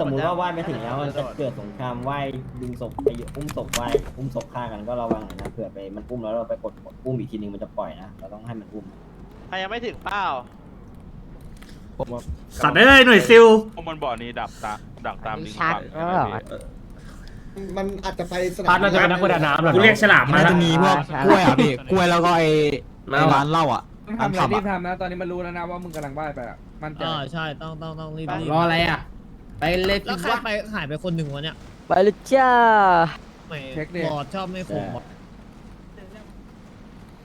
สมมุติว่าว่ายไปถึงแล้วมันจะเกิดสงครามว่ายดึงศพไปอุ้มศพว่ายอุ้มศพฆ่ากันก็ระวังหน่อยนะเผื่อไปมันอุ้มแล้วเราไปกดกดอุ้มอีกทีนึงมันจะปล่อยนะเราต้องให้มันอุ้ม ใครยังไม่ถึงเป้าสัตว์เอ้ยหน่วยซิลพวกมันบ่อนี้ดักตาดักตามลิงชัดฝั่งเอใช่ไหมอพี่มันอาจจะไปสนาพัดมเราจะเป็นนักประดาน้ำเหรอกูเรียกฉลามมาน่าแล้วจะมีพวกกล้วยอะพี่กล้วยแล้วก็ไอ้ไอ้ร้านเหล้าอะทำอะไรขับรีอะบทำนะ ตอนนี้มันรู้แล้วนะว่ามึงกำลังว่ายไปอะ มันใจอ่าใช่ต้องต้องต้องรีบรีบรออะไรอะ ไปเลยแล้วใครไปหายไปคนหนึ่งวะเนี่ยไปเลยจ้า ไม่เช็คดิ บอดชอบไม่คมบอด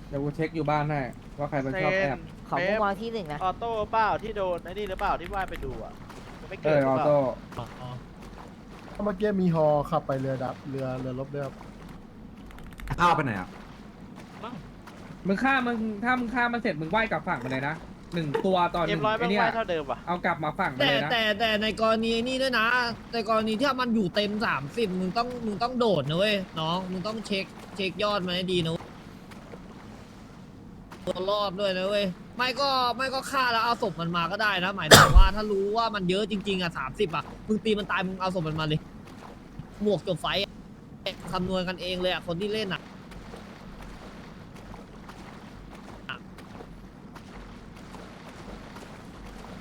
เดี๋ยวกูเช็คอยู่บ้านให้ว่าใครเป็นเซชอบแอนบของพวกวางที่หนึ่งนะ ออโต้เปล่าที่โดนไอ้นี่หรือเปล่าที่ว่ายไปดูอะไม่เอเกิดอหรือออเปล่าโต้อ๋อเมื่อกี้มีฮอขับไปเรือดับเรือเรือรบเรือข้าวไปไหนอะมึงฆ่ามึงถ้ามึงฆ่ามันเสร็จมึงว่ายกลับฝั่งมาเลยนะ หนึ่งตัวตอนหเอ็นึ่มงร้อยไอ้ไม่เนี่ยว่ายเท่าเดิมว่ะเอากลับมาฝั่งมาแต่เลยนะแต่แต่ในกรณีนี่ด้วยนะในกรณีที่มันอยู่เต็มสามสิบมึงต้องมึงต้องโดดนะเว้ยน้องมึงต้องเช็คเช็คยอดมาให้ดีนะเว้ยตัวรอดด้วยนะเว้ยไม่ก็ไม่ก็ฆ่าแล้วเอาศพมันมาก็ได้นะ หมายถึงว่าถ้ารู้ว่ามันเยอะจริงๆอะสามสิบอะมึงตีมันตายมึงเอาศพมันมาเลยบวกจบไฟต์อะคำนวณกันเองเลยอะคนที่เล่นอะ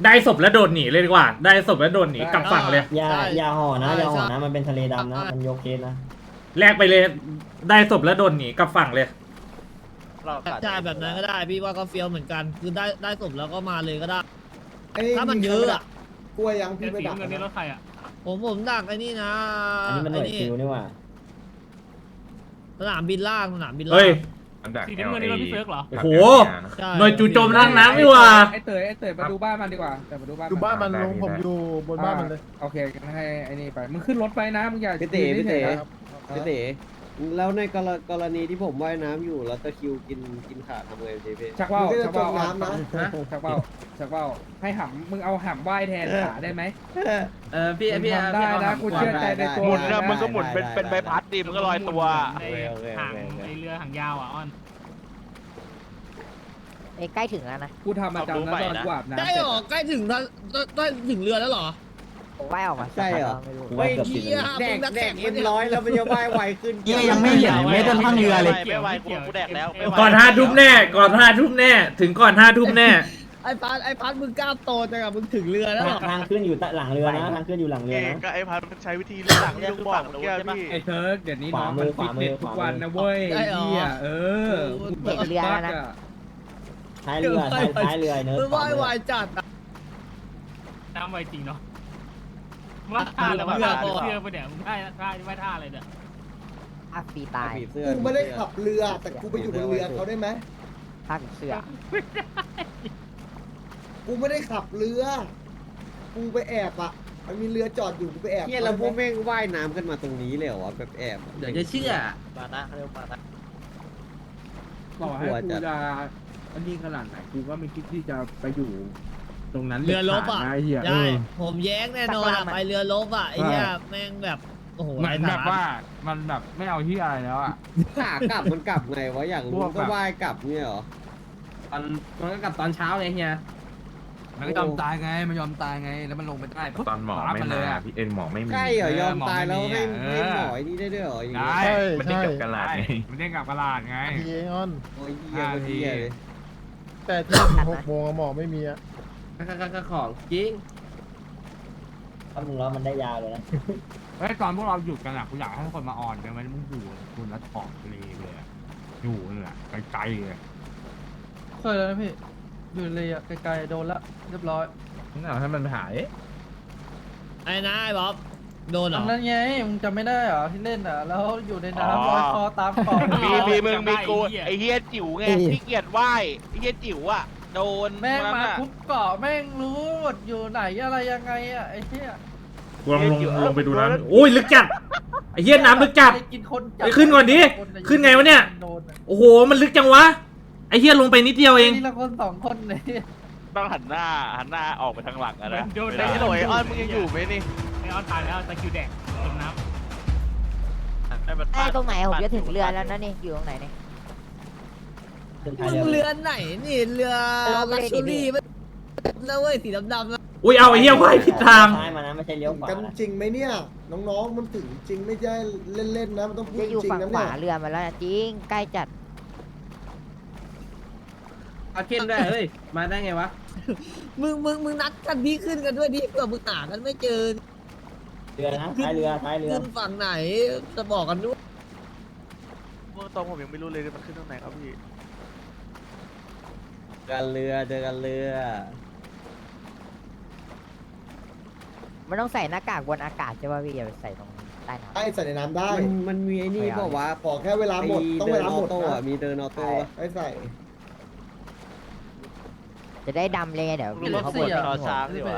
ได้ศพแล้วโดดหนีเลยดีกว่า ได้ศพแล้วโดดหนีกลับฝั่งเลย อย่าใช่อย่าห่อนะใช่อย่าห่อใช่นะมันเป็นทะเลดำนะ ใช่ มันยกเคสนะแลกไปเลย ได้ศพแล้วโดดหนีกลับฝั่งเลยเราตัดใช่แบบนั้นก็ได้พี่ว่าก็เฟี้ยวเหมือนกัน คือได้ได้ศพแล้วก็มาเลยก็ได้เอ้ยถ้ามันเยอะอะกล้วยยังพี่ไปดักนะผมผมดักไอ้นี่นะอันนี้มันหน่วยซิลนี่หว่าสนามบินล่างสนามบินล่าเฮ้ย งดักเอลเอโอ้โหใช่หน่วยจู่โจมทางน้ำนี่หว่า ไอ้เตยไอ้เตยมาดูบ้านมันดีกว่าแต่มาดูบ้านดูบ้านมันลงผมอยู่บนบ้านมันเลย โอเคงั้นให้ไอ้นี่ไปมึงขึ้นรถไปนะมึงอย่าพี่เต๋พี่เต๋ยืนฉยๆนะพี่เต๋ แล้วในกรกรณีที่ผมว่ายน้ำอยู่แล้วตะคริวกินกินขาทำไงดีพี่ชักว่าวมึงก็ชัจะกจว่าวมน้ำนะชักว่าวชักว่าวให้หำมึงเอาหำว่ายแทนขาได้ไหมเออพี่มึงพี่ทำได้นะกูเชื่อใจในตัวหมุนมึงนะนะมันก็หมุนเป็นเป็นใบพัดดิมันก็ลอยตัวโอเคโอเคโอเคโอเคไอ้ใกล้ถึงแล้วนะ กูทำประจำนะตอนกูอาบน้ำได้เหรอใกล้ถึงแล้วใกล้ถึงเรือแล้วเหรอ ว่ายออกมาใช่เหรอ ไม่รู้กูว่าเกือบสิบเหี้ยนาทีแดกแดกเอ็มร้อยแล้วมันจะว่ายไวขึ้น เหี้ยยังไม่เห็นแม้แต่ทั้งเรือเลย ไม่ไหวกูกูแดกแล้วไม่ไหวก่อนห้าทุ่มแน่ ก่อนห้าทุ่มแน่ ถึงก่อนห้าทุ่มแน่ ไอ้พัดไอ้พัดมึงกล้ามโตจังอะมึงถึงเรือแล้วเหรอทางขึ้นอยู่หลังเรือนะทางขึ้นอยู่หลังเรือนะ ก็ไอ้พัดมันใช้วิธีเลือกหลังเนี่ยลูกคือบอกฝั่งเมื่อนู้นกี้ใช่ปะพี่ไอ้เทิร์กเดี๋ยวนี้น้องขวามืมันอฟิตเนสขวามือทุกวันนะเว้ยได้เหรอเฮียเออเด็กเรือแล้วนะ ท้ายเรือท้ายท้ายเรือไอ้เนิร์ดมึงว่ายไวจัดอะน้ำไวจริงเนาะ ว่าท่าแล้วว่าท่าเชื่อไปเดี๋ยวมึงได้ท่าไม่ท่าอะไรเนี่ยภาคฟรีตายผีเสื้อกูไม่ได้ขับเรือแต่กูไปอยู่บนเรือเขาได้ไหมภาคเสือกูไม่ได้ขับเรือ กูไปแอบอะ มันมีเรือจอดอยู่กูไปแอบเนี่ยเราพวกแม่งว่ายน้ำกันมาตรงนี้เลยเหรอวะแบบแอบเดี๋ยวจะเชื่อมานะเขาเรียกมานะต่อให้กูจะอันนี้ขนาดไหนกูก็ไม่คิดที่จะไปอยู่ ตรงนั้นเรือลบอะด็ดขาดนไเฮียใช่ผมแย้งแน่นอนอะไปเรือลบอะไอ้เหี้ยแม่งแบบโอ้โหเหมือนแบบว่ามันแบบไม่เอาที่อะไรแล้วอะ ขากลับมันกลับไงวะอยากรู้พวกแบบ ก็ว่ายกลับเนี่ยเหรอ ตอนมันก็กลับตอนเช้าเลยเฮียมันก็ยอมตายไง มันยอมตายไง แล้วมันลงไปได้ตอนหมอไม่เลยมาอะพี่เอ็นหมอไม่มีใช่เหรอยอมเออหมอตายแล้วไม่ให้มีอะให้เออหมอไอ้นี่ได้ด้วยเหรออย่างงี้ได้ใช่มันได้ใช่เก็บกระลาดไงมันเด้งกลับกระลาดไงทีเองออน โอ้ยเหี้ยคนเหี้ยเลยแต่ที่ถึงหกโมงอะหมอไม่มีอะ ก็ของจริงถ้ามึงแล้วมันได้ยาวเลยนะเฮ้ยตอนพวกเราหยุดกันอะกูอยากให้ทุกคนมาออนกันไหมมึงอยู่คุณแล้วถอดทะเลเลยอะอยู่เลยอะไกลๆเลยเคยแล้วนะพี่ อยู่เลยอะไกลๆโดนละเรียบร้อยนั่นแหละให้มันหาย ไอ้นายบ๊อบโดนเหรอนั้นไงมึงจำไม่ได้เหรอที่เล่นอะ แล้วอยู่ในอ๋อน้ำลอยคอตามเกาะมีมีมึงมีกูไอ้เฮียจิ๋วไงที่เกียจว่ายไอ้เฮียจิ๋วอะ โดนแม่งวันมานั้นอะทุกเกาะแม่งรู้หมดอยู่ไหนอะไรยังไงอะไอ้เหี้ยกูลองลงลงไปดูน้ำโอ้ยลึกจัดไอ้เหี้ยน้ำลึกจัดไอ้กินคนไปขึ้นก่อนดิขึ้นไงวะเนี่ย โดนอะโอ้โห มันลึกจังวะไอ้เหี้ยลงไปนิดเดียวเอง ทีละคนสองคนเนี่ยต้องหันหน้าหันหน้าออกไปทางหลังอะนะโดนไอ้หน่วยอ้อนมึงยังอยู่ไหมนี่ไอออนตายแล้วตะคิวแดกจมน้ำให้มันไอ้ตรงไหนผมจะถึงเรือแล้วนะนี่ อยู่ตรงไหนเนี่ยขึ้นท้าย มึงเรือเรือไหนนี่เรือเออไม่ลักได้ชัวรี่ดิไม่ำนะเว้ยสีดำดำนะอุ้ยเอาไอ้เหี้ยว่ายผิดทางซ้ายมานะไม่ใช่เลี้ยวขวากันนะจริงไหมเนี่ย น้องๆมันถึงจริงไม่ใช่เล่นๆนะมันต้องพูดจะอยู่จริงฝั่งนะขเนี่วายเรือมาแล้วนะจริงใกล้จัดอาเคนได้เฮ้ย มาได้ไงวะ มึงมึงมึงนัดกันพี่ขึ้นกันด้วยดิเผื่อมึงหากันไม่เจอเรือนะท้ายเรือท้ายเรือขึ้นฝั่งไหนจะบอกกันด้วยเมื่อตอนผมยังไม่รู้เลยมันขึ้นตรงไหนครับพี่ กันเรือเจอกันเรือ มันต้องใส่หน้ากากบนอากาศใช่ป่ะพี่อย่าไปใส่ตรงใต้น้ำไอ้ใส่ในน้ำได้ มันมันมีไอ้นี่ไม่เอาบอกว่าขอแค่เวลาหมด ต้องเวลาหมดโต้นะอะมีเดินออโต้อะไอ้ใส่ จะได้ดำเลยไงเดี๋ยวมีพี่รถเขาสี่บ่นอะช้างดีกว่า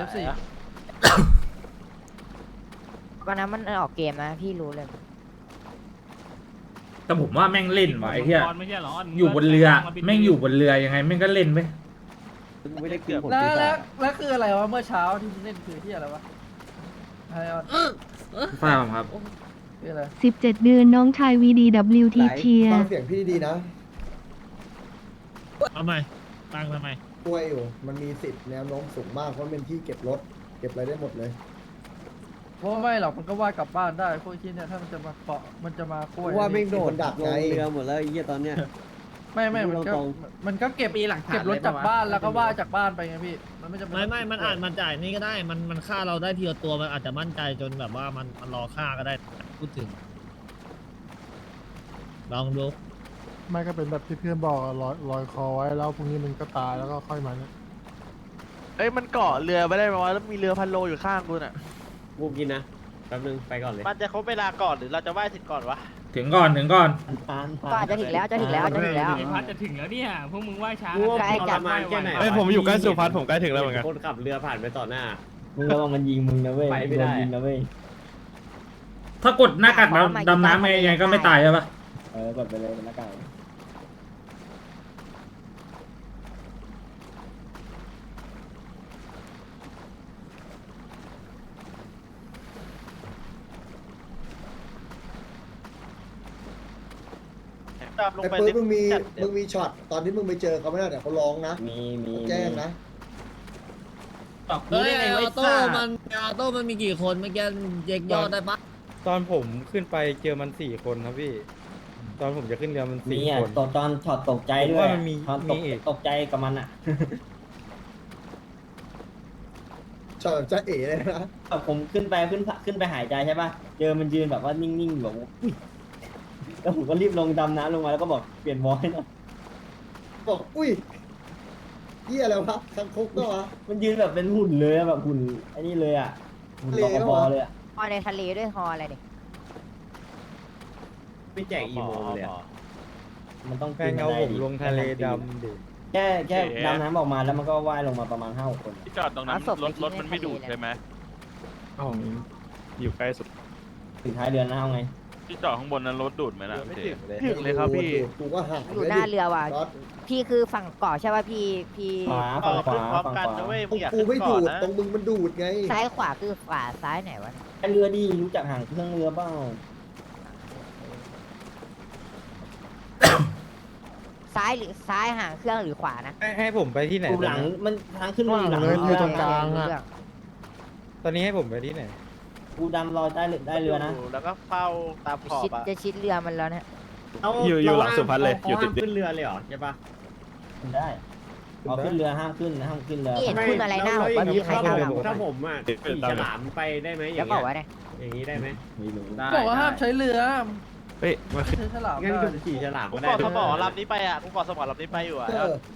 ก็นั้นมันออกเกมนะพี่รู้เลย แต่ผมว่าแม่งเล่นว่ะไอ้เหี้ยอยู่บนเรือ แม่งอยู่บนเรือยังไงแม่งก็เล่นไปไม่ได้กินผลแล้วปีศาแล้วจแล้วคืออะไรวะเมื่อเช้าที่มึงเล่นคือที่อะไรวะไอออนฟ้าครับคืออะไร17เดือนน้องชาย VDWT เชียฟัร์งเสียงพี่ดีๆนะทำไมตั้งทำไมกล้วยอยู่มันมีสิทธิ์แนวโน้มสูงมากเพราะมันเป็นที่เก็บรถ เก็บอะไรได้หมดเลยเพ ราะว่าไม่หรอกมันก็ว่ายกลับบ้านได้พวกที่เนี่ยถ้ามันจะมาเกาะมันจะมาคุ้ยว่าไม่งโดดมันดักลไงงเรือหมดแล้วไอ้เหี้ยตอนเนี้ย ไม่ไม่มันก็ตรงมันก็เก็บมีหลักฐานเก็บรถจากบ้านแล้วก็ว่ายจากบ้านไปไงพี่มันไม่จำเป็นไม่ไม่มันอาจมันจ่ายนี่ก็ได้ มันมันฆ่าเราได้ทีละตัวมันอาจจะมั่นใจจนแบบว่ามันมันรอฆ่าก็ได้พูดถึง ลองดูไม่ก็เป็นแบบที่เพื่อนบอกลอยลอยคอไว้แล้วพรุ่งนี้มันก็ตายแล้วก็ค่อยมาเนี่ยเอ้ยมันเกาะเรือไม่ได้ไหมวะแล้วมีเรือพันโลอยู่ข้างกูน่ะ กูกินนะแป๊บนึงไปก่อนเลย มันจะครบเวลาก่อนหรือเราจะว่ายถึงก่อนวะถึงก่อนถึงก่อนทานก็อาจจะถึงแล้วจะถึงแล้วจะถึงแล้วพัดจะถึงแล้วเนี่ยพวกมึงว่ายช้ากูว่าใกล้จัด ทรมานแค่ไหนเอ้ยผมอยู่ใกล้สุพัฒน์ผมใกล้ถึงแล้วเหมือนกัน คนขับเรือผ่านไปต่อหน้า มึงระวังมันยิงมึงนะเว้ยไปไม่ได้ โนยิงนะเว้ยถ้ากดหน้ากากดำดำน้ำยังไงก็ไม่ตายใช่ปะเออกดไปเลยเป็นหน้ากา ดำลงไอ้ไปปื้ลึดกมึงมีจัดมึงมีช็อตตอนที่มึงไปเจอเขาไม่ได้เดี๋ยวเขาร้องนะมีมีเขาแจ้งนะเฮ้ยไอ้ออโต้มันไอ้ออโต้มันมีกี่คนเมื่อกี้เย็กยอดได้ปะตอนผมขึ้นไปเจอมันสี่คนครับพี่ ตอนผมจะขึ้นเรือมันมีสี่อะคน ตอนตอนช็อตตกใจด้วยผมว่ามันมีตอนตกมีอีก ตกใจกับมันอะ ช็อตแบบจะเอ๋เลยนะแบบผมขึ้นไปขึ้นขึ้นไปหายใจใช่ป่ะ เจอมันยืนแบบว่านิ่งๆแบบว่าอุ๊ย แล้วผมก็รีบลงดำน้ำลงมาแล้วก็บอกเปลี่ยนวอลให้หน่อยบอกอุ้ยเหี้ยอะไรวะคังคกก็วะ มันยืนแบบเป็นหุ่นเลยอะแบบหุ่นไอ้นี่เลยอะหุ่นเลรวปอะภเลยอะฮอในทะเลด้วยฮออะไรนี่ไม่แจกอีโมเลยอะมันต้องแฟนเงาผมลงทะเลดำดิแค่แค่ดำน้ำออกมาแล้วมันก็ว่ายลงมาประมาณห้าหกคนอะที่จอดตรงนั้นรถรถมันไม่ดูดใช่ไหมผมอยู่ใกล้สุดถึงท้ายเดือนนะเอาไง ที่จอดข้างบนนั้นรถดูดไหมล่ะไม่ถึงเลยถึงเลยครับพี่ กูก็หาอยู่หน้าเรือว่ะ น็อตพี่คือฝั่งเกาะใช่ป่ะพี่พี่ขวาต่ฝั่องขวาขึ้นพร้อมฝั่งกันขวานะเว้ยพมึวงกอยากกูขึ้นไม่ก่อดูนดนะตรงมึงมันดูดไงซ้ายขวาคือขวาซ้ายไหนวะไอ้เรือดีรู้จักห่างเครื่องเรือเปล่าซ้ายหรือซ้ายห่างเครื่องหรือขวานะให้ให้ผมไปที่ไหนกูหลังมันทางขึ้นมันอยู่หลังเลยอยู่ตรงกลางเรือตอนนี้ให้ผมไปที่ไหน กูดำรอยใต้เรือได้เรือนะ แล้วก็เฝ้าตามขอบชิดอะจะชิดเรือมันแล้วเนี่ยอยู่อยู่หลังสุพัฒน์เลยอยู่ติด ขึ้นเรือเลยเหรอใช่ปะขึ้นได้เอาขึ้นเรือห้ามขึ้นห้ามขึ้นเรือนี่เห็นคุณอะไรหน้าผมว่ามีใครถ้าเข้าหลังผมถ้าผมอะขี่ฉลามไปได้ไหมอแล้ย่าวงบอกเงี้ยว่าเนี่ยอย่างนี้ได้ไหมไม่รู้บอกว่าห้ามใช้เรือเฮ้ยมาขึ้นใช้ฉลามงั้นได้กูขี่ฉลามกูก็เกาะได้สมอลำนี้ไปอะกูเกาะสมอลำนี้ไปอยู่อะเออข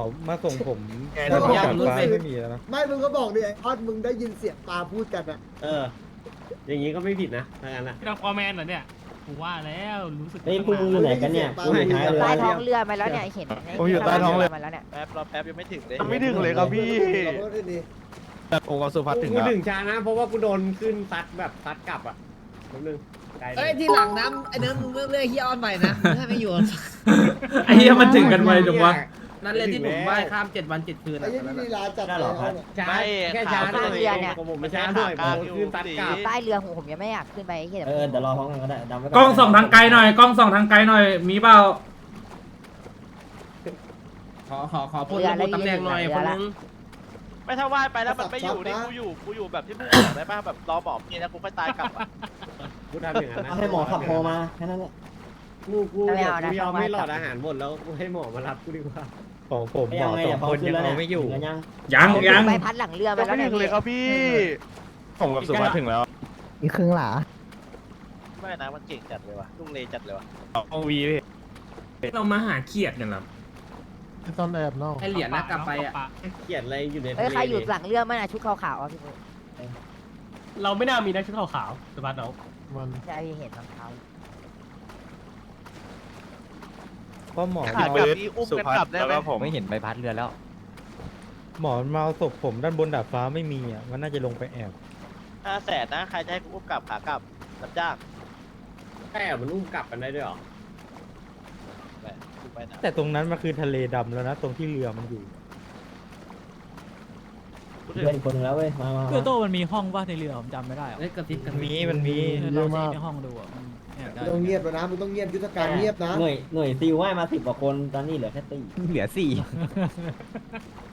อมาส่งผมแกแล้วบอกที่จอดรู้ฟ้าสึกไม่มีแล้วนะไม่มึงก็บอกดิไอ้ออดมึงได้ยินเสียงปลาพูดกันอะเออ อย่างนี้ก็ไม่ผิดนะถ้างั้นอะเราคอมแมนเหรอเนี่ยกูว่าแล้วรู้สึกเฮ้ยพวกมึงอยู่ไหนกันเนี่ยกูอยู่ท้ายเรือใต้ท้องเรือมาแล้วเนี่ยเห็นผมอยู่ใต้ท้องเรือ มาแล้วเนี่ยแป๊บรอแป๊บยังไม่ถึงเลยไม่ถึงเลยครับพี่ขอโทษด้วยดิแต่องค์สุพัฒน์ถึงกูแล้วถึงช้านะ เพราะว่ากูโดนขึ้นซัดแบบซัดกลับอะแป๊บนึงไกลเลเอ้ยยที่หลังน้ำไอ้เนื้อมึงเลือกเฮียออนใหม่นะมึงให้ไปอยู่ ไอ้เหี้ยมันถึงกันไวจังวะ นั่นเลยที่ผมว่ายข้ามเจ็ดวันเจ็ดคืนไอ้ยี่นี่ลีลาจัดได้เหรอครับเลยช้าแค่ช้าหน่อยของผมมันช้าหน่อยผมโดนขึ้นซัดกลับ ใต้เรือผมยังไม่อยากขึ้นไปไอ้เหี้ยเออเดี๋ยวรอพร้อมกันก็ได้ดำไว้กล้องส่องทางไกลหน่อยกล้องส่องทางไกลหน่อย มีเปล่าขอขอขอพูดระบุตำแหน่งหน่อยคนนึงไม่ถ้าว่ายไปแล้วมันไม่อยู่นี่กูอยู่กูอยู่แบบที่มึงบอกได้ป่ะแบบรอหมอนี่นะกูค่อยตายกลับอะกูทำอย่างนั้นนะเอาให้หมอขับโพมาแค่นั้นแหละ กูกูเดี๋ยวกูยอมไม่หลอดอาหารหมดแล้วกูให้หมอมารับกูดีกว่า ของผมหมยัองไงสอเดี๋ยงวพอคนขึ้นยังแล้วเอาเนี่ยไม่อยู่ถึงแล้วยังยังยังใบพัดหลังเรือมายังแล้วไม่ถึนะงเลยครับพี่ผมกับสุวัสถึงแล้วอีกครึ่งหลาไม่นะมันเก่งจัดเลยว่ะลุงเลจัดเลยว่ะเอาวีพี่เรามาหาเขียดกันครับที่ต้นแอบเนาะไอเหรียญนะกลับไปอะเกลียดอะไรอยู่ในเอ้ยทะเลใครอยู่นี่หลังเรือมันอะชุดขาวๆอะพี่ปุ้ยเราไม่น่ามีนะชุดขาวๆสบายเนาะมันใช่พี่เห็นรองเท้า เพราะหมอขากลับนี่อุ้มกันกลับได้ไหมไม่เห็นใบพัดเรือแล้ว หมอมาเอาศพผมด้านบนดาดฟ้าไม่มีอะมันน่าจะลงไปแอบห้าแสนนะ ใครจะให้กูอุ้มกลับขากลับรับจ้างใช่เหรอมันอุ้มกลับกันได้ด้วยเหรอไปกูไปนะแต่ตรงนั้นมันคือทะเลดำแล้วนะ ตรงที่เรือมันอยู่ กูถึงเพื่อนอีกคนนึงแล้วเว้ย มามาเพื่อมาโตมันมีห้องว่าในเรือผมจำไม่ได้อะมันมีมันมี เยอะมาก ในห้องดูอะแอ บได้ต้องเงียบแล้วนะมึงต้องเงียบยุทธการเงียบนะหน่วยหน่วยซิลว่ายมาสิบกว่าคนตอนนี้เหลือแค่ตีเหลือสี่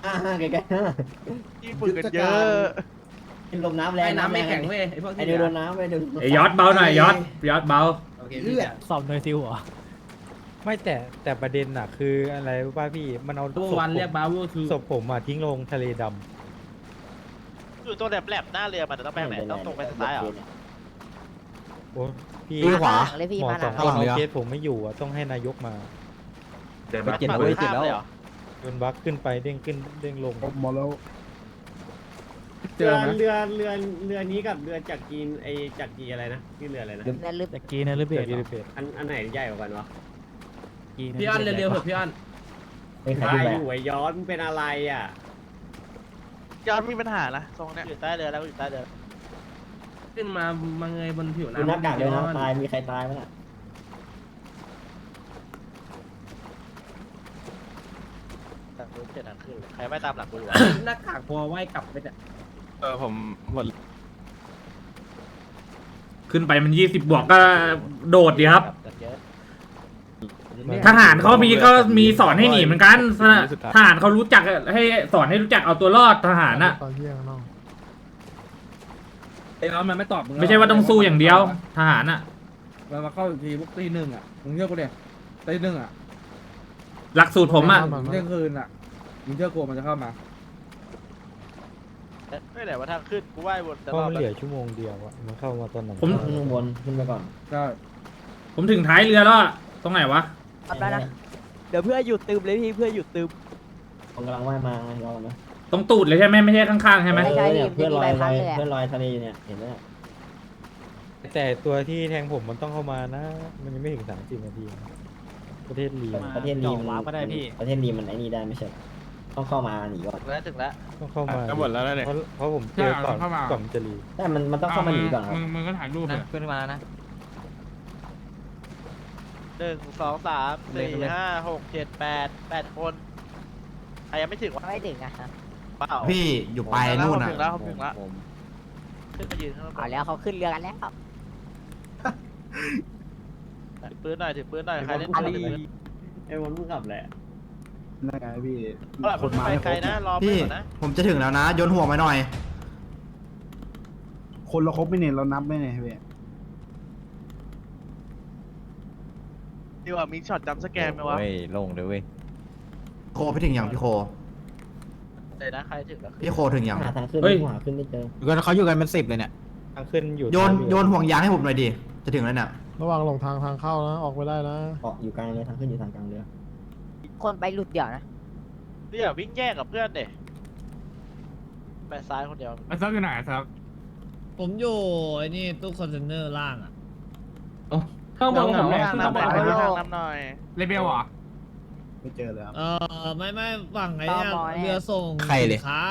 อ่าใกล้ๆนั่นน่ะที่ฝึกกันเยอะเป็นลมน้ำแรงน้ำไม่แข็งเว้ยไอเดียวโดนน้ำเว้ยเดี๋ยวไอ้ยอดเบาหน่อยยอดยอดเบาเลือดสอบหน่วยซิลเหรอไม่แต่แต่ประเด็นอะคืออะไรรู้ป่ะพี่มันเอาศพวันเรียกบาวูคือศพผมมาทิ้งลงทะเลดอยู่ตัวแหลมๆหน้าเรือมันจะต้องไปไหนต้องตรงไปทางซ้ายเหรอำโอ้ พี่มาหลังเลยพี่หมอมาหสลัองงคนเอาเคสผมไม่อยู่อะต้องให้นายกมาเดี๋ยวไปเจ็ดเว้ยเจ็ดแล้วเหรอโดนบักขึ้นไปเด้งขึ้นเด้งลง หมดแล้วเรือเรือเรือเรือนี้กับเรือจากจีนไอจากจีอะไรนะที่เรืออะไรนะนั่นลึกตะกี้นะหรือเบเดี๋ยสวดีเพจอันอันไหนใหญ่กว่ากันวะพี่อันเร็วๆเถอะพี่อันเฮ้ยใครใช่ดูแลอยู่ไอ้ย้อนมึงเป็นอะไรอะ ยอดมีปัญหานะตรงเนี้ยอยู่ใต้เรือแล้วอยู่ใต้เรือ ขึ้นมามาเงยบนผิวดูหน้ากากเลยนะตายมีใครตายไหมน่ะแต่รู้เจ็ดอันขึ้นเลยใครไม่ตามหลังกูอยู่วะหน้ากากพอไหวกลับไปเนี่ยเออผมหมดขึ้นไปมันยี่สิบบวกก็โดดดีครับ กันเยอะทหารเขามีก็มีสอนให้หนีเหมือนกันทหารเขารู้จักให้สอนให้รู้จักเอาตัวรอดทหารน่ะ ตอนเยี่ยงเนาะไอ้น้องมันไม่ตอบมึงไม่ใช่ว่าต้องสู้อย่างเดียว ทหารน่ะ มันมาเข้าอีกทีพวกตีหนึ่งอะมึงเชื่อกูเดียตีหนึ่งอะหลักสูตรผมอะเที่ยงคืนอะมึงเชื่อกูมันจะเข้ามา ไม่ไหนว่าทางขึ้นกูว่ายวนจะเพรราะอบมันแล้วเหลือชั่วโมงเดียวอะมันเข้ามาตอนไหนผม ขึ้นข้างบนขึ้นไปก่อนก็ผมถึงท้ายเรือแล้วอะตรงไหนวะขับแล้วนะ เดี๋ยวเพื่อหยุดตืมเลยพี่เพื่อหยุดตืมผมกำลังว่ายมาไงรอไหม ตรงตูดเลยใช่ไหมไม่ใช่ข้างๆใช่ไหมไม่ใช่เออเนี่ยพี่เพื่อนลอยมีใบพัลดอยเลยอะเพื่อนลอยทะเลเนี่ยเห็นไหมเนี่ยแต่ตัวที่แทงผมมันต้องเข้ามานะ มันยังไม่ถึงสามสิบนาที ประเทศลีประเทศนี้มันประเทศนี้มันไอ้นี่ได้ไม่ใช่เหรอต้องเข้ามาหนีก่อนถึงแล้วถึงแล้วต้องเข้ามาก็หมดแล้วนะเนี่ยเพราะเพราะผมเจอก่อนก่อนจะรีแต่มันมันต้องเข้ามาหนีก่อนครับมึงมึงก็ถ่ายรูปเลยขึ้นมานะหนึ่งสองสามสี่ห้าหกเจ็ดแปดแปดคนใครยังไม่ถึงวะไม่ถึงอะเปล่าพี่อยู่ปลายนู่นผมอะถึงแล้วผมถึงแล้วขึ้นมายืนข้างบนเอาแล้วเขาขึ้นเรือกันแล้วถือปืนหน่อยถือปืนหน่อยใครเล่นอัปืนนนี้ถือปืนไอ้วันมึงขับแหละนั่นไงพี่เอาล่ะมึงไปไกลนะรอเพื่อนก่อนนะผมจะถึงแล้วนะโยนหัวมาหน่อย คนเราครบไม่เนี่ยเรานับไม่เนี่ยพี่ดีกว่ามีช็อตจำสแกนไหมวะ เฮ้ยลงเลยเว้ยโคไปถึงอย่างพี่โค เลยนะใครถึงแล้วขึ้นพี่โคถึงอย่างหาทางขึ้นเฮ้ย ไม่หาขึ้นไม่เจออยู่กันเขาอยู่กันเป็นสิบเลยเนี่ยทางขึ้นอยู่โยนโยนห่วงยางให้ผมหน่อยดิจะถึงแล้วเนี่ยระหว่างหลงทางทางเข้านะออกไปได้นะเกาะอยู่กลางเลยทางขึ้นอยู่ทางกลางเรือคนไปหลุดเดี๋ยวนะนี่อย่าวิ่งแย่งกับเพื่อนเด็ไปซ้ายคนเดียวไอ้ซักอยู่ไหนซักผมอยู่ไอ้นี่ตู้คอนเทนเนอร์ล่างอะข้างบนผมแหละทางน้ำหน่อยทางน้ำหน่อยเลเบลเหรอ ไม่เจอเลยครับ เออไม่ไม่ฝั่งไอ้เนี่ยตมแน่ เรือส่งใครเลย สินค้า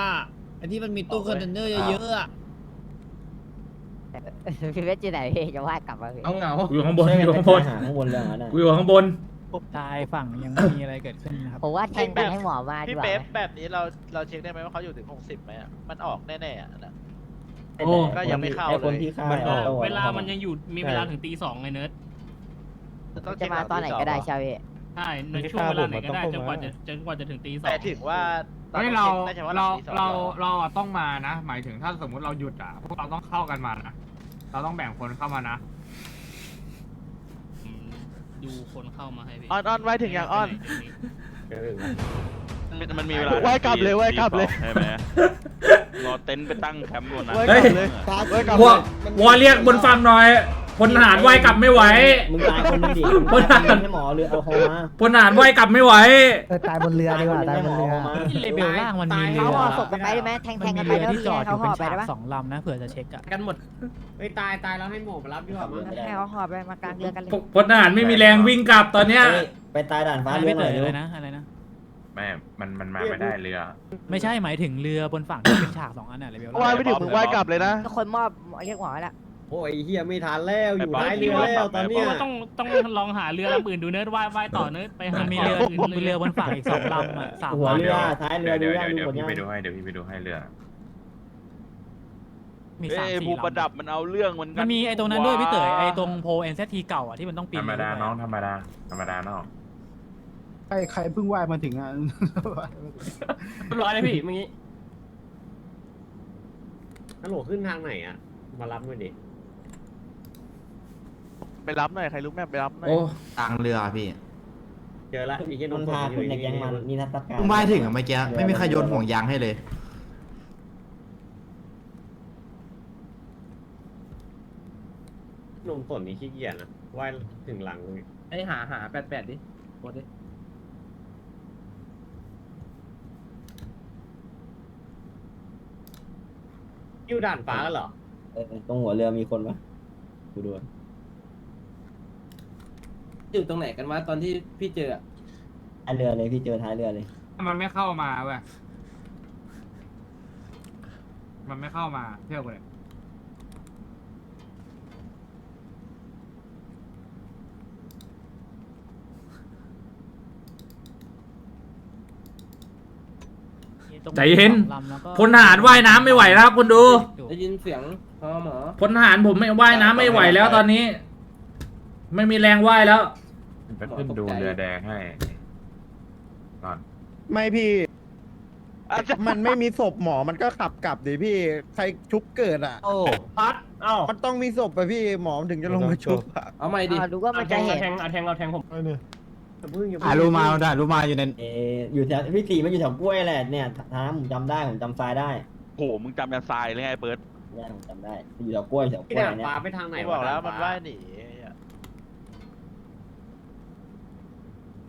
ไอ้ที่มันมีตู้คอนเทนเนอร์เยอะๆอะพี่เวชอยู่ไหนพี่จะว่ายกลับมาพี่เอาเหงากูอยู่ข้างบนช่วยอกันยู่ไปข้างบนหาข้างบนเรือนั้นน่ะกูอยู่ข้างบน ตายฝั่งยังไม่มีอะไรเกิดขึ้นนะครับ ผมว่าแทงกันให้หมอมาดีพี่กว่าเป๊ปไหมแบบนี้เราเราเช็คได้ไหมว่าเขาอยู่ถึงหกสิบไหมอะมันออกแน่ๆอะนะไอ้โอ้แต่ก็ยังไม่เข้าไอ้คนเลยที่ฆ่ามันออกไโต้ะเวลามันยังอยู่มีเวลาถึงตีสองไงเนิร์ดต้องจะเช็คมาตอนไหนก็ได้ใช่ไหมพี่ ใช่ในช่วงเวลาไหนก็ได้จนกว่าจะจนกว่าจะถึงตีสอง แต่ถึงว่าตอนเฮ้ยนี้เราได้เฉพาะเราหลังที่สองเราหอเราอะต้องมานะ หมายถึงถ้าสมมุติเราหยุดอะพวกเราต้องเข้ากันมานะเราต้องแบ่งคนเข้ามานะดูคนเข้ามาให้พี่ออนออนไว้ถึงอย่างออนมันมีเวลาไว้กลับเลยไว้กลับเลย ใช่ไหมรอเต็นท์ไปตั้งแคมป์บนนั้นไว้เฮ้ยเลยฟ้าเว้ยกลับวอวอเรียกบนฝั่งหน่อย พลทหารว่ายกลับไม่ไหว มึงตายคนนึงดิพลทหารให้หมอเรือเอาโคมาพลทหารว่ายกลับไม่ไหวตายบนเรือดีกว่าตายบนเรือ เลเวลล่างมันมีเขาห่อศพกันไปได้ไหมแทงแทงกันไปแล้วพี่ให้เขาห่อไปได้ปะสองลำนะเผื่อจะเช็คอะกันหมดเฮ้ยตายตายแล้วให้หมอมารับดีกว่ามั้งให้เขาห่อไปมากลางเรือกันเลยพลทหารไม่มีแรงวิ่งกลับตอนเนี้ยเฮ้ยไปตายด่านฟ้าเรือไม่หน่เตอยยเร็วอะไรนะอะไรนะแม่ มัน มันมาไม่ได้เรือ ไม่ใช่หมายถึงเรือบนฝั่งที่เป็นฉากสองอันน่ะเลเวลไว้ไม่ถึงมึงไว้กลับเลยนะทุกคนมอบเรียกหมอแล้ว โอ้ยเฮียไม่ทันแล้วอยู่ไปท้ายเรือแล้วตอนเนี้ยต้องต้องลองหาเรือลำอื่นดูเนื้อว่ายว่ายต่อเนื้อไปหามีเรืออื่นมีเรือบนฝั่งอีกสองลำอะสามหัวลำเรือท้ายเรืเดี๋อยวดูเดี๋ยวยังเดี๋ดูยวหมดพี่ยังไปดูให้เดี๋ยวพี่ไปดูให้เรือมีเอ้สามยสี่ภูลำประดับมันเอาเรื่องมันกัมันมีไอ้ตรงนั้นด้วยพี่เต๋อไอ้ตรงโพเอ็นเซทีเก่าอะที่มันต้องปีธนรรมดาน้องธรรมดาธรรมดาน้องใครใครเพิ่งว่ายมาถึงอะร้อยเลยพี่เมื่อกี้ฮัลโหลขึ้นทางไหนอะ มารับหน่อยดิ ไปรับหน่อยใครรู้แม่ไปรับหน่อยโอ้ทางเรือพี่เจอละอีกแค่นมันมพาคนในแก๊งมันนิทัศการเพิ่งว่ายถึงอะเมื่อกี้ไม่มีใครโยนห่วงยางให้เลยนมสนนี่ขี้เกียจนะว่ายถึงหลังเลยไอ้หาหาแปดแปดดิโคตรดิอยู่ด่านฟ้ากันเหรอ เออตรงหัวเรือมีคนปะกูดูอ ยู่ตรงไหนกันวะตอนที่พี่เจอท้ายเรือเลยพี่เจอท้ายเรือเลย มันไม่เข้ามาเว้ยมันไม่เข้ามาเที่ยวกูเลยใจเย็น พลทหารว่ายน้ำไม่ไหวแล้วคุณดูได้ยินเสียงพอหมอ พลทหารผมไม่ว่ายน้ำไม่ไหวแล้วตอนนี้ ไม่มีแรงว่ายแล้ว ไปขึ้นดูเรือแดงให้ก่อนไม่พี่มันไม่มีศพหมอมันก็ขับกลับดิพี่ ใครชุบเกิดอะ โอ้พัดเอ้ามันต้องมีศพไปพี่หมอมันถึงจะลงมาชุบอะเอาใหม่ดิอ่าดูว่ามันจะเห็น แทงเอาแทงเอาแทงผมไอ้เนี่ยถ่ายรูปมาถ่ายรูปมาอยู่ในเอออยู่แถวพี่ตีมันอยู่แถวกล้วยแหละเนี่ยทางนั้นผมจำได้ผมจำทรายได้โหมึงจำยันทรายเลยไงเปิดเนี่ยผมจำได้อยู่แถวกล้วยแถวกที่ล้วยด่านเนี่ยฟ้าไปทางไหนกูบอกแล้วมันด่ว่ายฟ้หนี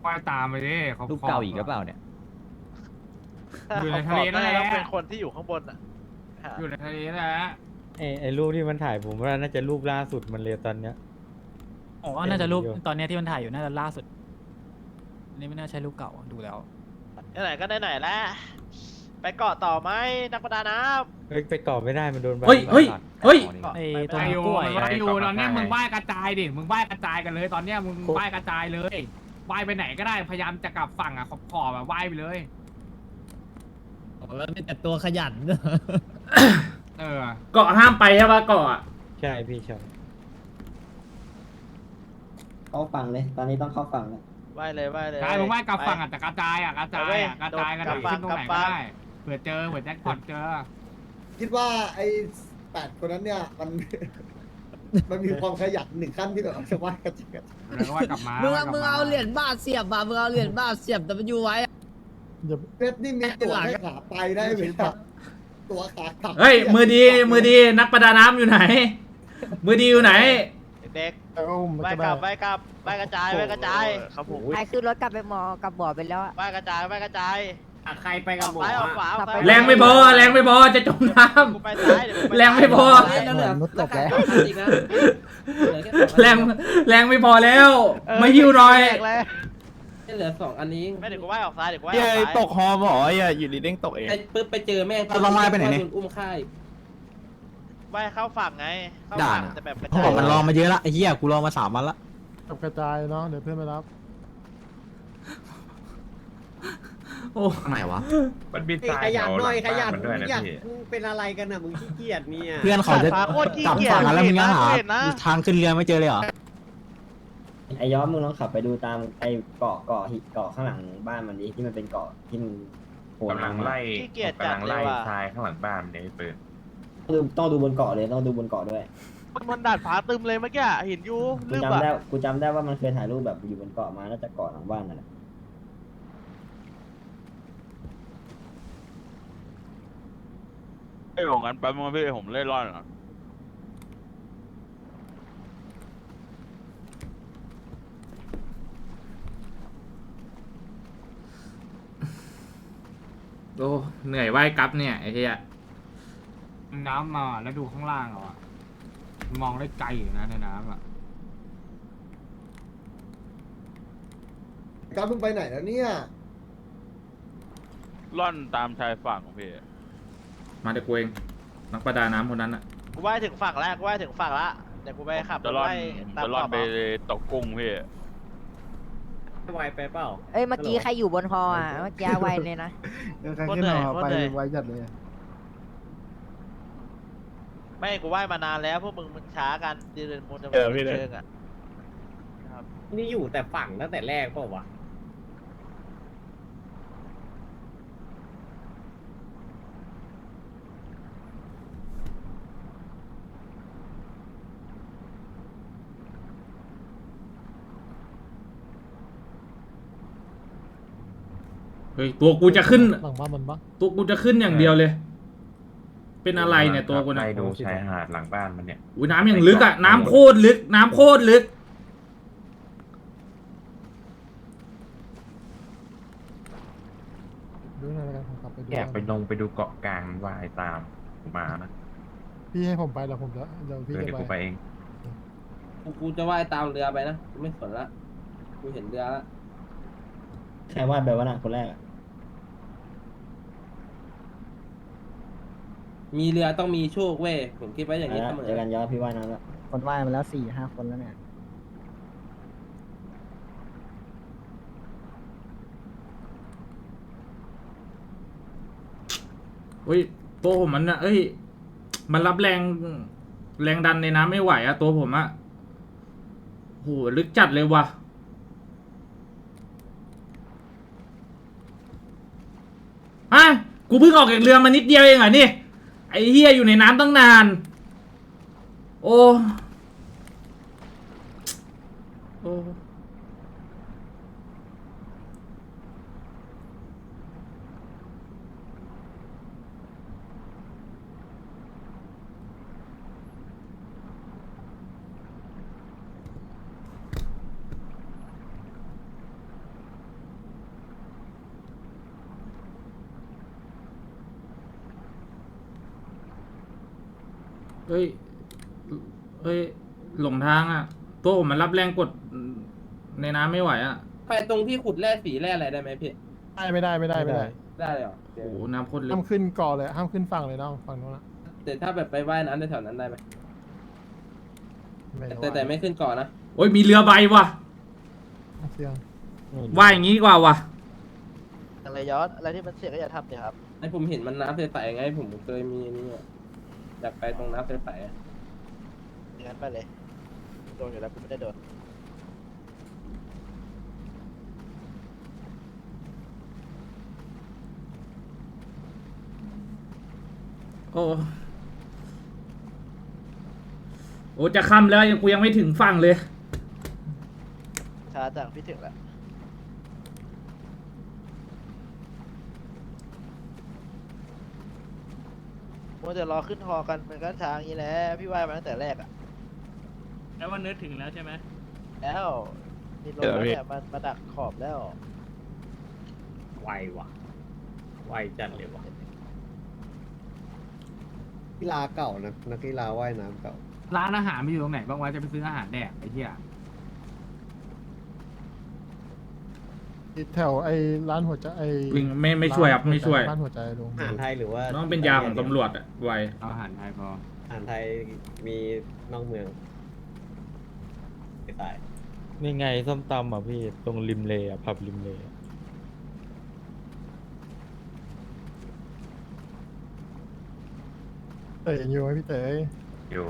ว่ายตามไปดิเขารูปเก่าอีกหรือเปล่าเนี่ย อยู่ในทะเลนั่นแหละต้องเป็นคนที่อยู่ข้างบนอะอยู่ในทะเลนั่นแหละไอ้ไอ้รูปที่มันถ่ายผมว่าน่าจะรูปล่าสุดมันเลยตอนเนี้ยผมว่าน่าจะรูปตอนเนี้ยที่มันถ่ายอยู่น่าจะล่าสุดอันนี่ไม่น่าใช่รูปเก่าอะดูแล้ว ไหนๆก็ไหนๆแล้ว ไปเกาะต่อไหมนักประดาน้เฮ้ยไปเกาะไม่ได้มันโดนใบเฮ้ยเฮ้ย เฮ้ย ไอ้ตไปรงอยู่กล้วยมันว่ายอยู่ตอนเนี้ยมึงว่ายกระจายดิ มึงว่ายกระจายกันเลย ตอนเนี้ยมึงว่ายกระจายเลย ว่ายไปไหนก็ได้พยายามจะกลับฝั่งอะขอบขอบแบบว่ายไปเลยแล้วมีแต่ตัวขยัน เออ เกาะห้ามไปใช่ปะเกาะอะใช่พี่ใช่เข้าฝั่งเลย ตอนนี้ต้องเข้าฝั่งแล้วำว่ายเลยว่ายเลย ใช่มึงว่ายกลับฝั่งอะแต่กระจายอะกระจายอะกระจายกันกลับฝั่งขึ้นตรงไหนกลัก็บฝั่งได้เผื่อเจอเผื่อแจ็คพอตเจอ คิดว่าไอ้แปดคนนั้นเนี่ย มัน มันมีความขยันหนึ่งขั้นที่แบบจะว่ายกระจิกกระจายแล้วก็ว่ายกลับมามึงว่ยเอากลับมึงมาเอาเหรียญบาทเสียบมามึงเอาเหรียญบาทเสียบแต่มันอยู่ไว้อะเพชรนี่มีตัวให้ขาไปได้ไหมครับตัวขากลับเฮ้ยมือดีมือดีนักประดาน้ำอยู่ไหน มือดีอยู่ไหน เด็กแต่ก็อุ้มมันว่ายจะกได้ลับว่ายกลับว่ายกระจายว่ายกระจายครับผมไอ้ขึ้นรถกลับไปหมอกลับบ่อไปแล้วอะว่ายกระจายว่ายกระจาย อะใครไปกับหมอซ้ายออกขวาอะออกซ้ายแรงไม่พอแรงไม่พอจะจมน้กูไปซ้ายเดี๋ยวกูปแรงไม่พอซ้ายเหมือนนุชตกแล้วำแรงแรงไม่พอแล้ว ไม่หิ้วหน่อยแรกเหลือสองอันนี้ไม่เดี๋ยวกูว่ายออกซ้ายเดี๋ยวกูว่ายอเย้อกยซ้ายตกฮอมเหรอไอ้อยู่ดีเด้งตกเองไอ้ปึ๊บไปเจอแม่งเราไม้ไปไหนเนี่ยอุ้มค่ายว่ายเข้าฝั่งไงเข้าด่าฝั่นงอะแต่แบบกระเขาจาบอยกมันรอมาเยอะละไอ้เหี้ยกูรอมาสามวันละกับกระจายเนาะเดี๋ยวเพื่อนไปรับ โอ้ทางไหนวะ มันบินเฮ้ยทรายขยันหน่อยขแถวยันหลังบ้ามันด้วยมึงนะอยากพี่มึงเป็นอะไรกันอะมึงขี้เกียจเนี่ย เพื่อนเขาจะฟ้าโคตรขี้กลับเกียจฝั่งแล้วมึงยังหาเห็นนะ ทางขึ้นเรือไม่เจอเลยเหรอ ไอ้ย้อมมึงลองขับไปดูตามไอ้เกาะเกาะหิเกาะข้างหลังบ้านมันดิที่มันเป็นเกาะที่มึงโผล่กำลังไล่ขี้เกียจกำลังไล่จัดเลยว่ะ ทรายข้างหลังบ้านเนี่ยไอ้ปืนคือต้องดูบนเกาะเลยต้องดูบนเกาะด้วยมันมันดาดผาตึมเลยเมื่อกี้เห็นอยู่กูลืมจำอะได้กูจำได้ว่ามันเคยถ่ายรูปแบบอยู่บนเกาะมาน่าจะเกาะหลังบ้านนั่นแหละ ไอ้ของงั้นแป๊บนึงพี่ผมเล่ร่อนอะโอ้เหนื่อยไหวกลับเนี่ยไอ้เหี้ยน้ำมาแล้วดูข้างล่างเอาอะมองได้ไกลอยู่นะในน้ำอะการมึงไปไหนแล้วเนี่ย ร่อนตามชายฝั่งของพี่ มาเดี๋ยวกูเองนักประดาน้ำคนนั้นอะกูว่ายถึงฝั่งแล้วกูว่ายถึงฝั่งละเดี๋ยวกูไปขับรจะถร่อนไล่ตามจะร่อนขอบไปเอาตกกุ้งพี่ไวไปเปล่าเอ้ยเมื่อกี้ใครอยู่บนฮออะเมื่อกี้ไวเลยนะใครขึ้นหอไปไว้จัดเลย ไม่กูว่ายมานานแล้วพวกมึงมันช้ากันเดินมูนจะเออพี่เนยเชิงอะนี่อยู่แต่ฝั่งตั้งแต่แรกเปล่าวะ เฮ้ยตัวกูจะขึ้น หลังบ้านมันปะตัวกูจะขึ้นอย่างเดียวเลย เป็นอะไรเนี่ยตัวกูไปเนี่ยดูชายหาดหลังบ้านมันเนี่ยอุ้ยน้ำอย่างลึกอะน้ำโคตรลึก น้ำโคตรลึก ดูหน่อยแล้วกันผมกลับไปดูแอบไปลงไปดูเกาะกลางวายตามผมมานะพี่ให้ผมไปแล้วผมจะเดี๋ยวพี่เดี๋ยวจะเดี๋ยวกูไปไปเอง กูกูจะว่ายตามเรือไปนะกูไม่สนละ กูเห็นเรือละ ใครวาดแบบว่าน่ะคนแรกอะ มีเรือต้องมีโชคเว้ยผมคิดไว้อย่างนี้เอาเสละมอ เจอกันย้อนพี่ว่ายน้ำแล้วคนว่ายมาแล้วสี่ห้าคนแล้วเนี่ย เฮ้ยตัวผมมันอะเอ้ย มันรับแรงแรงดันในน้ำไม่ไหวอะตัวผมอะโหลึกจัดเลยว่ะ ฮะ กูเพิ่งออกจากเรือมานิดเดียวเองเหรอนี่ ไอ้เฮียอยู่ในน้ำตั้งนาน โอ้ เฮ้ย เฮ้ย หลงทางอะ ตัวผมมันรับแรงกดในน้ำไม่ไหวอะไปตรงที่ขุดแร่สีแร่อะไรได้ไหมพี่ ได้ไม่ได้ไม่ได้ไม่ได้ได้เลยเหรอโอ้โหน้ำโคตรลึกห้ามขึ้นเกาะเลยห้ามขึ้นฝั่งเลยน้องฝั่งนู้นละแต่ถ้าแบบไปว่ายน้ำในแถวนั้นได้ไหมไม่ได้แต่แต่ไม่ขึ้นเกาะนะ โอ้ยมีเรือใบว่ะเสียงว่ายอย่างนี้ดีกว่าว่ะ อะไรย้อนอะไรที่มันเสียก็อย่าทำเดี๋ยวครับ ไอผมเห็นมันน้ำใสๆไงผมเคยมีนี่อะอยากไปตรงน้ำใสๆอะอย่างนั้นไปเลย โดนอยู่แล้วกูไม่ได้โดนโอ้โอ้จะค่ำแล้วยังกูยังไม่ถึงฝั่งเลย ช้าจังพี่ถึงแล้วมัวแต่รอขึ้นฮอกันมันก็ช้าอย่างนี้แหละพี่ว่ายมาตั้งแต่แรกอะ แล้ววันนึกถึงแล้วใช่ไหมแล้วมีรถแล้วเนี่ยมันมาดักขอบแล้วไวว่ะ ไวจัดเลยว่ะกีฬาเก่านะนักกีฬาว่ายน้ำเก่า ร้านอาหารมีอยู่ตรงไหนบ้างวะจะไปซื้ออาหารแดกไอ้เหี้ยแถวไอ้ร้านหัวใจไอ้วิ่งไม่ไม่ช่วยครับไม่ช่วย ร้านหัวใจลุงอาหารไทยหรือว่าน้องเป็นยาของตำรวจอะไวเอาอาหารไทยพออาหารไทยมีนอกเมือง ไม่ตาย นี่ไงส้มตำอะพี่ตรงริมเลยอะผับริมเลยอะเตยอยู่ไหมพี่เตยอยู่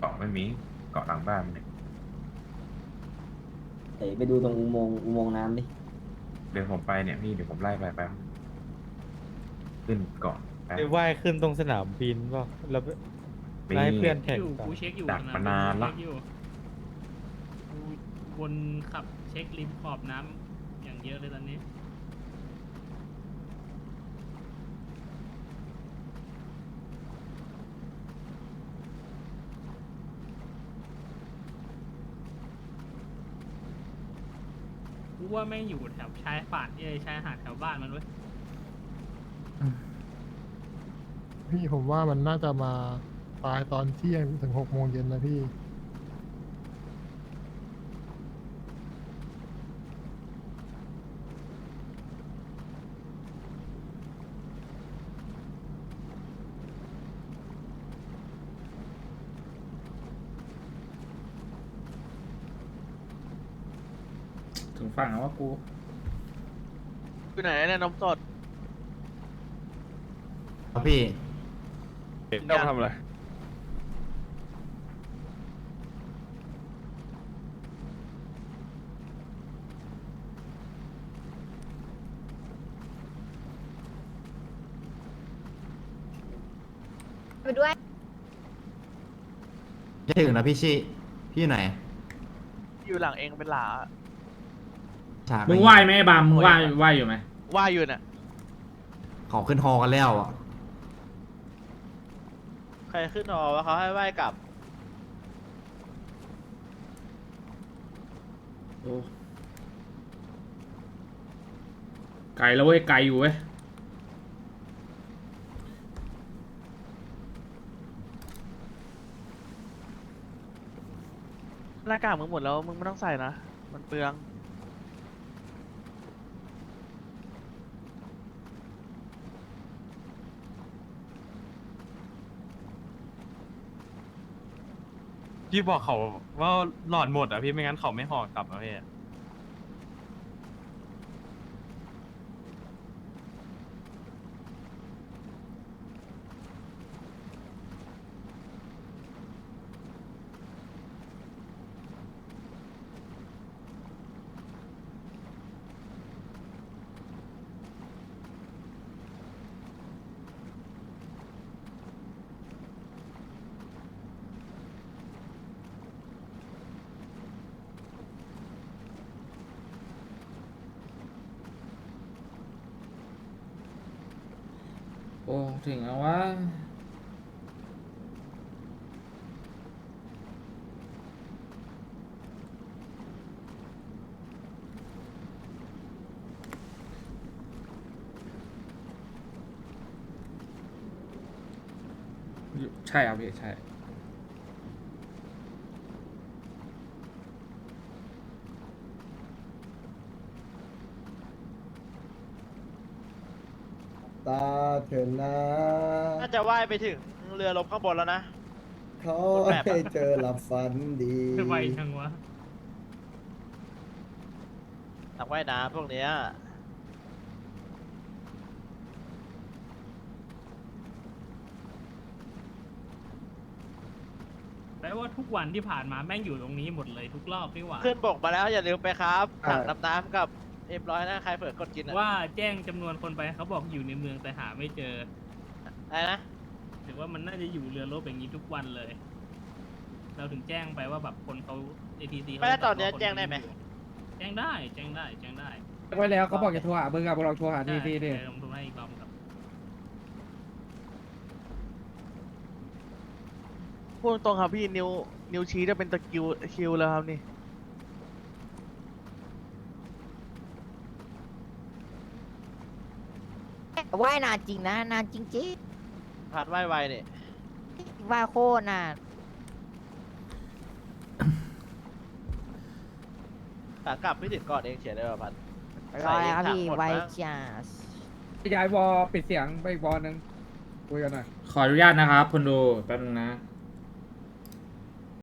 เกาะไม่มีเกาะหลังบ้านมันเนี่ยเต๋ไปดูตรงอุโมงค์อุโมงค์น้ำดิ เดี๋ยวผมไปเนี่ยพี่เดี๋ยวผมไล่ไปแป๊บขึ้นก่อนแป๊บไปว่ายขึ้นตรงสนามบินป่ะแล้วไปมี ให้เพื่อนแข่งต่อดักมานานละ วนขับเช็คริมขอบน้ำอย่างเยอะเลยตอนนี้กูว่าแม่งอยู่แถวชายป่าเอ้ยชายหาดแถวบ้านมันเว้ยพี่ผมว่ามันน่าจะมาตายตอนเที่ยงถึงหกโมงเย็นนะพี่ ถึงฝั่งแล้วว่ากูอยู่ไหนเนี่ยนมสดครับพี่ ต้องทำอะไร ไปด้วย จะถึงนะพี่ชิ พี่อยู่ไหน อยู่หลังเองเป็นหลา ฉากมึงไหวไหมไอ้บามมึงไหวไหวอยู่ไหมว่าอยู่เนี่ยเขาขึ้นฮอกันแล้วอะใครขึ้นหอว่าเขาให้ไหว้กลับ โอ้ไกลแล้วเว้ยไกลอยู่เว้ยหน้ากากมึงหมดแล้วมึงไม่ต้องใส่นะ มันเปลือง พี่บอกเขาว่าหลอดหมดอะพี่ไม่งั้นเขาไม่ห่อกลับอะพี่ โอ้ถึงแล้วว่าใช่ครับพี่ใช่ ตา เถอะนะน่าจะไหว้ไปถึงเรือลบข้างบนแล้วนะ ขอให้เจอหลับฝันดีไวจังวะนักว่ายน้ำพวกเนี้ยแปลว่าทุกวันที่ผ่านมาแม่งอยู่ตรงนี้หมดเลยทุกรอบนี่หว่า ขึ้นบกมาแล้วอย่าลืมไปครับอ่าถังน้ำน้ำกับ เอ็มร้อยนะใครเปิดกดกินอะว่าแจ้งจำนวนคนไปเขาบอกอยู่ในเมืองแต่หาไม่เจออะไรนะหรือว่ามันน่าจะอยู่เรือรบอย่างนี้ทุกวันเลย เราถึงแจ้งไปว่าแบบคนเขา ATC ไม่ได้ตอนเนี้ยแจ้งได้ไหม แจ้งได้แจ้งได้แจ้งได้ไว้แล้วเขาบอกจะโทรหามึงอะพวกเราโทรหาทีทีดิเดี๋ยวผมโทรให้อีกรอบครับพูดตรงๆครับพี่นิวนิวชี้จะเป็นตะคิวคิวแล้วครับนี่ ว่ายนานจริงนะ นานจริงผ่านไหว้ไวเนี่ยๆว่ายโคตรนานขากลับไม่ถึงก่อนเองเฉียเลยว่ะพันรอแล้วครับพี่ใส่ถังหมดไวมั้งจ้าย้ายวอลปิดเสียงไปอีกวอลนึงคุยกันหน่อยขออนุญาตนะครับคนดูแป๊บนึงนะ